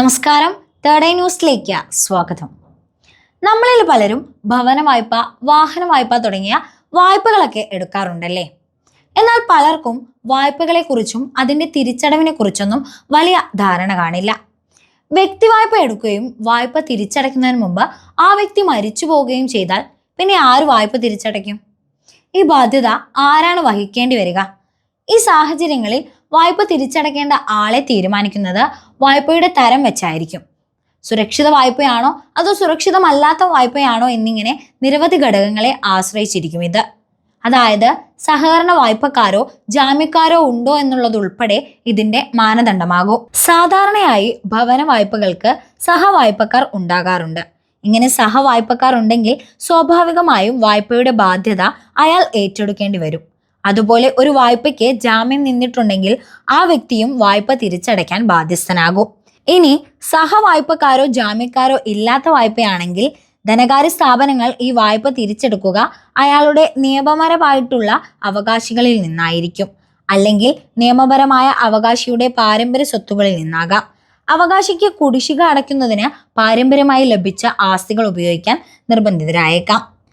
നമസ്കാരം. Third eye ന്യൂസിലേക്ക് സ്വാഗതം. നമ്മളിൽ പലരും ഭവന വായ്പ വാഹന വായ്പ തുടങ്ങിയ വായ്പകളൊക്കെ എടുക്കാറുണ്ടല്ലേ? എന്നാൽ പലർക്കും വായ്പകളെക്കുറിച്ചും അതിന്റെ തിരിച്ചടവിനെ കുറിച്ചൊന്നും വലിയ ധാരണ കാണില്ല. വ്യക്തി വായ്പ എടുക്കുകയും വായ്പ തിരിച്ചടയ്ക്കുന്നതിന് മുമ്പ് ആ വ്യക്തി മരിച്ചു പോവുകയും ചെയ്താൽ പിന്നെ ആര് വായ്പ തിരിച്ചടയ്ക്കും? ഈ ബാധ്യത ആരാണ് വഹിക്കേണ്ടി വരിക? ഈ സാഹചര്യങ്ങളിൽ വായ്പ തിരിച്ചടക്കേണ്ട ആളെ തീരുമാനിക്കുന്നത് വായ്പയുടെ തരം വെച്ചായിരിക്കും. സുരക്ഷിത വായ്പയാണോ അതോ സുരക്ഷിതമല്ലാത്ത വായ്പയാണോ എന്നിങ്ങനെ നിരവധി ഘടകങ്ങളെ ആശ്രയിച്ചിരിക്കും ഇത്. അതായത് സഹകരണ വായ്പക്കാരോ ജാമ്യക്കാരോ ഉണ്ടോ എന്നുള്ളത് ഉൾപ്പെടെ ഇതിന്റെ മാനദണ്ഡമാകും. സാധാരണയായി ഭവന വായ്പകൾക്ക് സഹവായ്പക്കാർ ഉണ്ടാകാറുണ്ട്. ഇങ്ങനെ സഹവായ്പക്കാർ ഉണ്ടെങ്കിൽ സ്വാഭാവികമായും വായ്പയുടെ ബാധ്യത അയാൾ ഏറ്റെടുക്കേണ്ടി വരും. അതുപോലെ ഒരു വായ്പയ്ക്ക് ജാമ്യം നിന്നിട്ടുണ്ടെങ്കിൽ ആ വ്യക്തിയും വായ്പ തിരിച്ചടയ്ക്കാൻ ബാധ്യസ്ഥനാകും. ഇനി സഹവായ്പക്കാരോ ജാമ്യക്കാരോ ഇല്ലാത്ത വായ്പയാണെങ്കിൽ ധനകാര്യ സ്ഥാപനങ്ങൾ ഈ വായ്പ തിരിച്ചെടുക്കുക അയാളുടെ നിയമപരമായിട്ടുള്ള അവകാശികളിൽ നിന്നായിരിക്കും. അല്ലെങ്കിൽ നിയമപരമായ അവകാശിയുടെ പാരമ്പര്യ സ്വത്തുക്കളിൽ നിന്നാകാം. അവകാശിക്ക് കുടിശ്ശിക അടയ്ക്കുന്നതിന് പാരമ്പര്യമായി ലഭിച്ച ആസ്തികൾ ഉപയോഗിക്കാൻ നിർബന്ധിതരായേക്കാം.